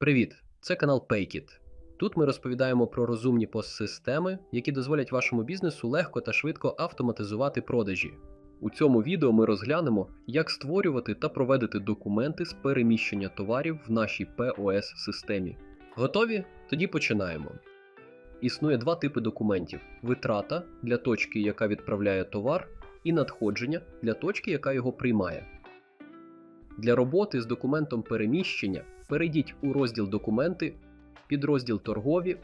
Привіт! Це канал Paykit. Тут ми розповідаємо про розумні постсистеми, які дозволять вашому бізнесу легко та швидко автоматизувати продажі. У цьому відео ми розглянемо, як створювати та проводити документи з переміщення товарів в нашій POS системі. Готові? Тоді починаємо. Існує два типи документів: витрата для точки, яка відправляє товар, і надходження для точки, яка його приймає. Для роботи з документом переміщення перейдіть у розділ Документи, підрозділ Торгові,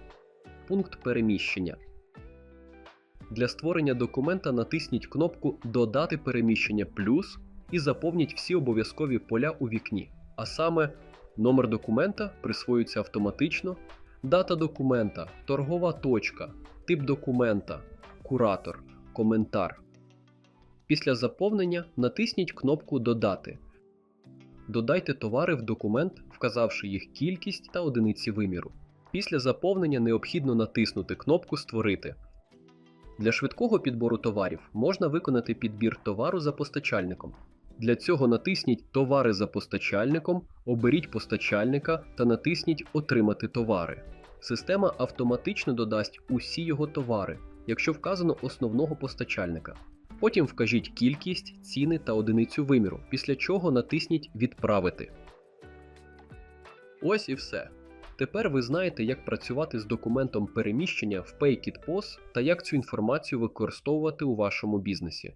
пункт переміщення. Для створення документа натисніть кнопку Додати переміщення плюс і заповніть всі обов'язкові поля у вікні. А саме номер документа присвоюється автоматично, дата документа, торгова точка, тип документа, куратор, коментар. Після заповнення натисніть кнопку Додати. Додайте товари в документ, вказавши їх кількість та одиниці виміру. Після заповнення необхідно натиснути кнопку Створити. Для швидкого підбору товарів можна виконати підбір товару за постачальником. Для цього натисніть Товари за постачальником, оберіть постачальника та натисніть Отримати товари. Система автоматично додасть усі його товари, якщо вказано основного постачальника. Потім вкажіть кількість, ціни та одиницю виміру, після чого натисніть Відправити. Ось і все. Тепер ви знаєте, як працювати з документом переміщення в PayKitPOS та як цю інформацію використовувати у вашому бізнесі.